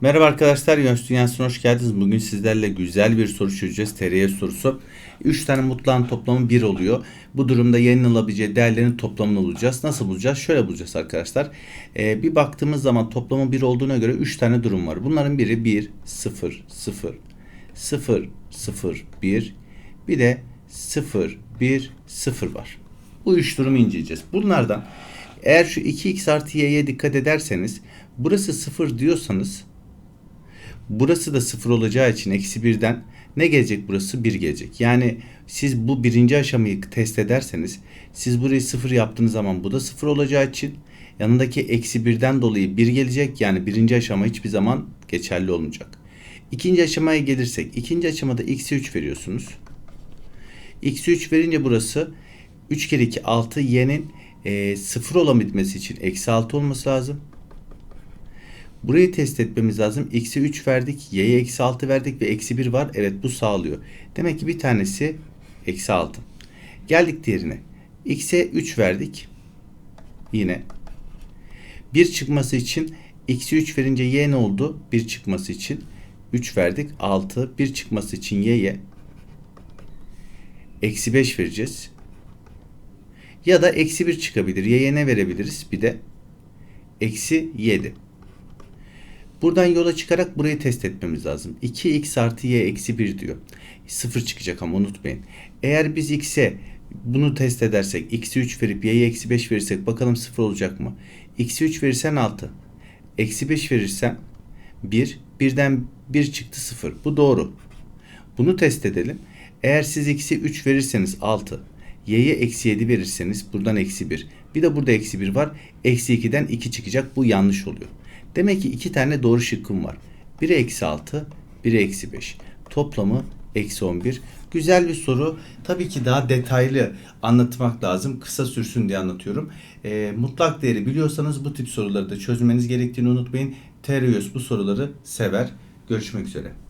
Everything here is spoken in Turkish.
Merhaba arkadaşlar, Yunus Dünyası'na hoş geldiniz. Bugün sizlerle güzel bir soru çözeceğiz. TRY sorusu. 3 tane mutlağın toplamı 1 oluyor. Bu durumda yayınlanabileceği değerlerin toplamını bulacağız. Nasıl bulacağız? Şöyle bulacağız arkadaşlar. Ee, bir baktığımız zaman toplamı 1 olduğuna göre 3 tane durum var. Bunların biri 1, 0, 0, 0, 0, 1. Bir de 0, 1, 0 var. Bu üç durumu inceleyeceğiz. Bunlardan eğer şu 2x artı y'ye dikkat ederseniz burası 0 diyorsanız Burası da sıfır olacağı için eksi birden ne gelecek burası? Bir gelecek. Yani siz bu birinci aşamayı test ederseniz siz burayı sıfır yaptığınız zaman bu da sıfır olacağı için yanındaki eksi birden dolayı bir gelecek. Yani birinci aşama hiçbir zaman geçerli olmayacak. İkinci aşamaya gelirsek ikinci aşamada x'e 3 veriyorsunuz. x'e 3 verince burası 3 kere 2 6 y'nin e, sıfır olabilmesi için eksi 6 olması lazım. Burayı test etmemiz lazım. X'e 3 verdik. Y'ye eksi 6 verdik ve eksi 1 var. Evet bu sağlıyor. Demek ki bir tanesi eksi 6. Geldik diğerine. X'e 3 verdik. Yine. 1 çıkması için X'e 3 verince Y ne oldu? 1 çıkması için 3 verdik. 6. 1 çıkması için Y'ye eksi 5 vereceğiz. Ya da eksi 1 çıkabilir. Y'ye ne verebiliriz? Bir de eksi 7. Buradan yola çıkarak burayı test etmemiz lazım. 2x artı y eksi 1 diyor. 0 çıkacak ama unutmayın. Eğer biz x'e bunu test edersek x'e 3 verip y'ye eksi 5 verirsek bakalım 0 olacak mı? x'e 3 verirsen 6. Eksi 5 verirsen 1. Birden 1 çıktı 0. Bu doğru. Bunu test edelim. Eğer siz x'e 3 verirseniz 6. Y'ye eksi 7 verirseniz buradan eksi 1. Bir de burada eksi 1 var. Eksi 2'den 2 çıkacak. Bu yanlış oluyor. Demek ki iki tane doğru şıkkım var. Biri eksi 6, biri eksi 5. Toplamı eksi 11. Güzel bir soru. Tabii ki daha detaylı anlatmak lazım. Kısa sürsün diye anlatıyorum. E, mutlak değeri biliyorsanız bu tip soruları da çözmeniz gerektiğini unutmayın. Terios bu soruları sever. Görüşmek üzere.